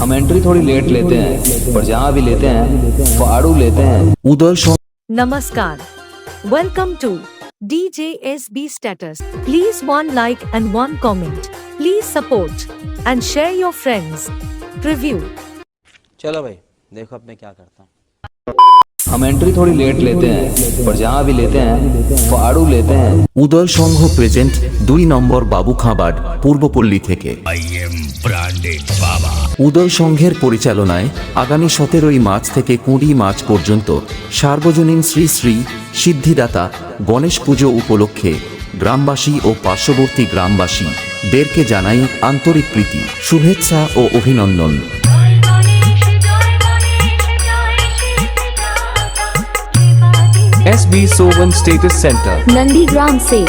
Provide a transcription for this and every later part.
हम एंट्री थोड़ी लेट लेते हैं पर जहाँ भी लेते हैं फाड़ू लेते हैं উদয় song- Namaskar. Welcome to DJSB Status. Please one like and one comment. Please support and share your friends. Preview. चलो भाई देखो अब मैं क्या करता हूँ हम एंट्री थोड़ी लेट लेते हैं पर जहाँ भी लेते हैं फाड़ू लेते हैं উদয় সংঘ প্রেজেন্ট দুই নম্বর বাবু খাবাড পূর্বপল্লী থেকে উদয় সংঘের পরিচালনায় আগামী সতেরোই মার্চ থেকে কুড়ি মার্চ পর্যন্ত সার্বজনীন শ্রী শ্রী সিদ্ধিদাতা গণেশ পুজো উপলক্ষে গ্রামবাসী ও পার্শ্ববর্তী গ্রামবাসী দেরকে জানাই আন্তরিক প্রীতি শুভেচ্ছা ও অভিনন্দন জয় গণেশ জয় গণেশ জয় সিদ্ধিদাতা দেবাদি SB Sovan Status Center. Nandigram से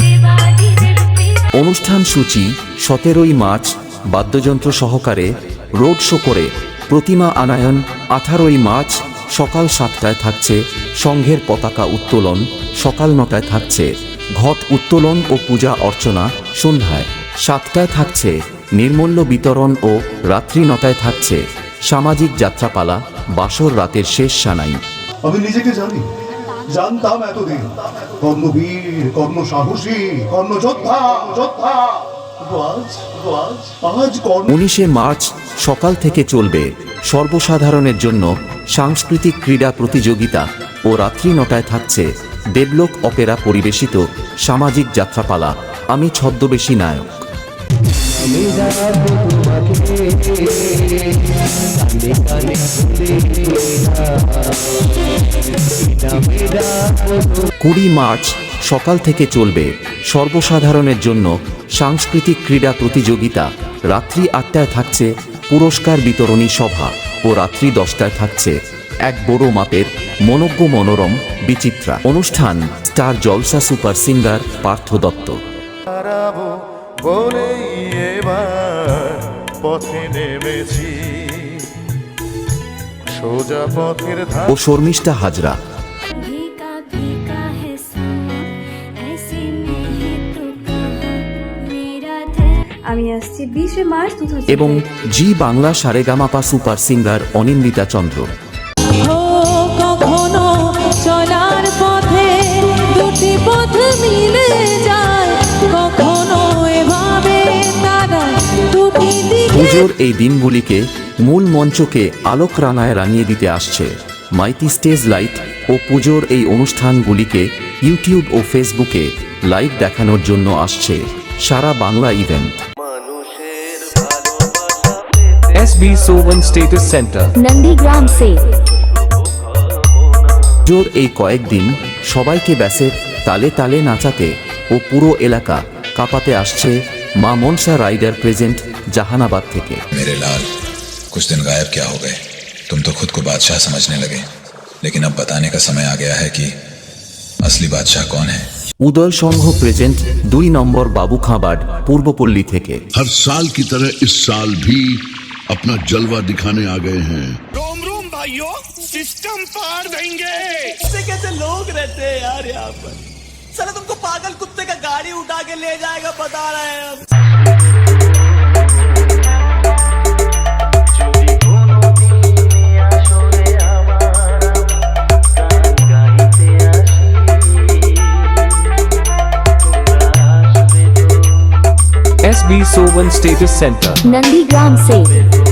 দেবাদি দেবী অনুষ্ঠান সূচি সতেরোই মার্চ বাদ্যযন্ত্র সহকারে রোড শো করে প্রতিমা আনায়ন আঠারোই মার্চ সকাল সাতটায় থাকছে সংঘের পতাকা উত্তোলন সকাল নটায় থাকছে ঘট উত্তোলন ও পূজা অর্চনা সন্ধ্যায়। সাতটায় থাকছে নির্মূল্য বিতরণ ও রাত্রি নটায় থাকছে সামাজিক যাত্রাপালা বাসর রাতের শেষ সানাই। আমি নিজেকে জানি। জানতাম এতদিন। কর্ণবীর কর্ণ সাহসী কর্ণ যোদ্ধা। উনিশে মার্চ সকাল থেকে চলবে সর্বসাধারণের জন্য সাংস্কৃতিক ক্রীড়া প্রতিযোগিতা ও রাত্রি নটায় থাকছে দেবলোক অপেরা পরিবেশিত সামাজিক যাত্রাপালা। আমি ছদ্মবেশী নায়ক। কুড়ি মার্চ সকাল থেকে চলবে সর্বসাধারণের জন্য সাংস্কৃতিক ক্রীড়া প্রতিযোগিতা। রাত্রি আটটায় থাকছে পুরস্কার বিতরণী সভা ও রাত্রি দশটায় থাকছে এক বড় মাপের মনজ্ঞ মনোরম বিচিত্রা অনুষ্ঠান star Jalsha super singer Partha Dutta. ও শর্মিষ্ঠা হাজরা আমি আসছি বিশে মার্চ দু এবং জি বাংলা সারেগামাপা সুপার সিঙ্গার অনিন্দিতা চন্দ্র। কখনো চলার পথে দুটি পথ মিলে যায় কখনো এভাবে তারা দুটি পুজোর এই দিনগুলিকে মূল মঞ্চকে আলোক রানায় রাঙিয়ে দিতে আসছে। মাইতি স্টেজ লাইট ও পুজোর এই অনুষ্ঠানগুলিকে ইউটিউব ও ফেসবুকে লাইভ দেখানোর জন্য আসছে সারা Bangla event. SB Sovan Status Center. Nandigram से পুজোর এই কয়েকদিন সবাইকে ব্যাসের তালে তালে নাচাতে ও পুরো এলাকা কাঁপাতে আসছে মা মনসা রাইডার প্রেজেন্ট জাহানাবাদ থেকে मेरे लाल कुछ दिन गायब क्या हो गए तुम तो खुद को बादशाह समझने लगे लेकिन अब बताने का समय आ गया है कि असली बादशाह कौन है উদয় সংঘ প্রেজেন্ট দুই নম্বর বাবু খাবাড পূর্বপল্লী থেকে हर साल की तरह इस साल भी अपना जलवा दिखाने आ गए हैं। रोम रोम भाइयों सिस्टम पार देंगे। कैसे कैसे लोग रहते हैं यार यहाँ पर। सर तुमको पागल कुत्ते का गाड़ी उठा के ले जाएगा बता रहे हैं S B Sovan status center. Nandigram ऐसी